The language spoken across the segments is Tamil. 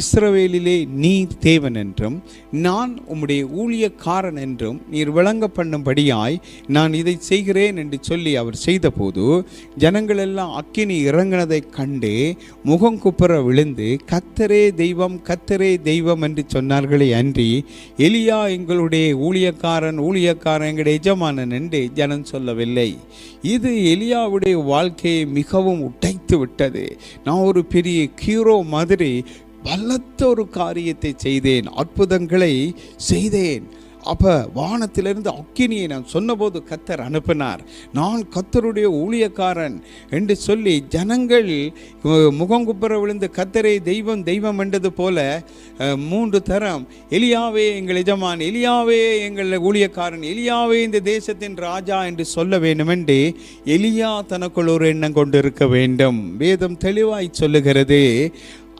இஸ்ரவேலிலே நீர் தேவன் என்றும் நான் உம்முடைய ஊழியக்காரன் என்றும் நீர் விளங்க பண்ணும்படியாய் நான் இதை செய்கிறேன் என்று சொல்லி அவர் செய்தபோது ஜனங்கள் எல்லாம் அக்கினி இறங்கினதைக் கண்டு முகம் குப்புற விழுந்து கத்தரே தெய்வம் கத்தரே தெய்வம் என்று சொன்னார்களே அன்றி எலியா எங்களுடைய ஊழியக்காரன் ஊழியக்காரன் எங்களுடைய எஜமானன் என்று ஜனம் சொல்லவில்லை. இது எலியாவுடைய வாழ்க்கையை மிகவும் உடைத்து விட்டது நான் ஒரு பெரிய ஹீரோ மாதிரி பலத்த ஒரு காரியத்தை செய்தேன் அற்புதங்களை செய்தேன். அப்போ வானத்திலிருந்து அக்கினியை நான் சொன்னபோது கத்தர் அனுப்பினார். நான் கத்தருடைய ஊழியக்காரன் என்று சொல்லி ஜனங்கள் முகங்குப்புற விழுந்து கத்தரை தெய்வம் தெய்வம் என்றது போல மூன்று தரம். எலியாவே எங்கள் எஜமான் எலியாவே எங்கள் ஊழியக்காரன் எலியாவே இந்த தேசத்தின் ராஜா என்று சொல்ல வேண்டுமென்று எலியா தனக்குள் ஒரு எண்ணம் கொண்டிருக்க வேண்டும். வேதம் தெளிவாய் சொல்லுகிறது.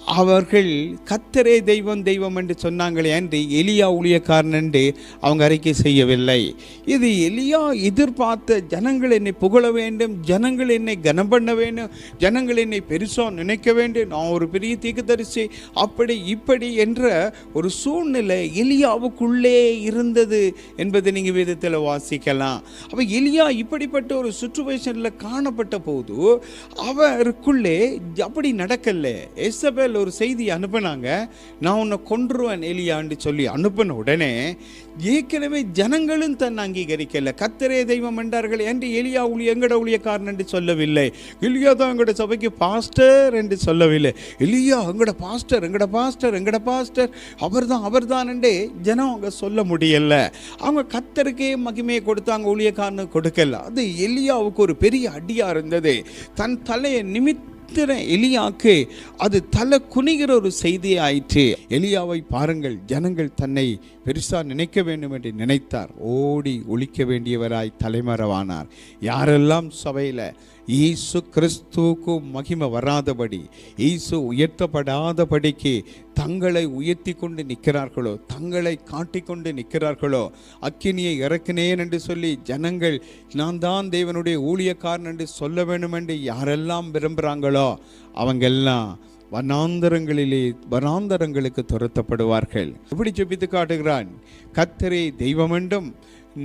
அவர்கள் கத்தரே தெய்வம் தெய்வம் என்று சொன்னாங்களே அன்று எலியா ஊழியக்காரன் என்று அவங்க அறிக்கை செய்யவில்லை. இது எலியா எதிர்பார்த்த ஜனங்கள் என்னை புகழ வேண்டும் ஜனங்கள் என்னை கனம் பண்ண வேண்டும் ஜனங்கள் என்னை பெருசாக நினைக்க வேண்டும் நான் ஒரு பெரிய தீர்க்கதரிசி அப்படி இப்படி என்ற ஒரு சூழ்நிலை எலியாவுக்குள்ளே இருந்தது என்பதை நீங்கள் விதத்தில் வாசிக்கலாம். அப்போ எலியா இப்படிப்பட்ட ஒரு சுச்சுவேஷனில் காணப்பட்ட போது அவருக்குள்ளே அப்படி நடக்கலை. எசபேல் ஒரு செய்தி அனுப்பினாங்க. நான் உன்னை கொன்றுவேன் எலியான்னு சொல்லி அனுப்பின உடனே ஏற்கனவே ஜனங்களும் தன் அங்கீகரிக்கலை. கத்தரே தெய்வம் என்றார்கள் என்று எலியா ஊழி எங்கட ஊழியக்காரன் என்று சொல்லவில்லை. எலியா தான் எங்கட சபைக்கு பாஸ்டர் என்று சொல்லவில்லை. எலியா எங்கட பாஸ்டர் எங்கட பாஸ்டர் எங்கட பாஸ்டர் அவர்தான் அவர்தான் என்றே ஜனம் அவங்க சொல்ல முடியல. அவங்க கத்தருக்கே மகிமையை கொடுத்தாங்க ஊழியக்காரனுக்கு கொடுக்கல. அது எலியாவுக்கு ஒரு பெரிய அடியா இருந்தது. தன் தலையை நிமித்த நித்திர எலியாக்கு அது தலை குனிகிற ஒரு செய்தி ஆயிற்று எலியாவை பாருங்கள் ஜனங்கள் தன்னை பெருசா நினைக்க வேண்டும் என்று நினைத்தார். ஓடி ஒழிக்க வேண்டியவராய் தலைமறைவானார். யாரெல்லாம் சபையில் ஈசு கிறிஸ்துவுக்கு மகிமை வராதபடி ஈசு உயர்த்தப்படாதபடிக்கு தங்களை உயர்த்தி கொண்டு நிற்கிறார்களோ தங்களை காட்டிக்கொண்டு நிற்கிறார்களோ அக்கினியை இறக்கினேன் என்று சொல்லி ஜனங்கள் நான் தான் தேவனுடைய ஊழியக்காரன் என்று சொல்ல வேண்டும் என்று யாரெல்லாம் விரும்புகிறாங்களோ அவங்கெல்லாம் வனாந்தரங்களிலே வனாந்தரங்களுக்கு துரத்தப்படுவார்கள். எப்படி ஜெபித்து காட்டுகிறான் கத்தரே தெய்வமென்றும்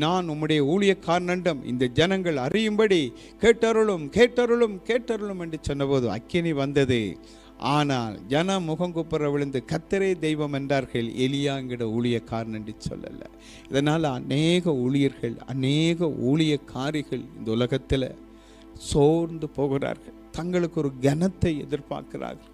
நான் உம்முடைய ஊழியக்காரனண்டம் இந்த ஜனங்கள் அறியும்படி கேட்டருளும் கேட்டருளும் கேட்டருளும் என்று சொன்னபோது அக்கினி வந்தது. ஆனால் ஜன முகங்குப்புற விழுந்து கத்தரே தெய்வம் என்றார்கள். எலியாங்கிட ஊழியக்காரன் என்று சொல்லலை. இதனால் அநேக ஊழியர்கள் அநேக ஊழியக்காரிகள் இந்த உலகத்தில் சோர்ந்து போகிறார்கள். தங்களுக்கு ஒரு கனத்தை எதிர்பார்க்கிறார்கள்.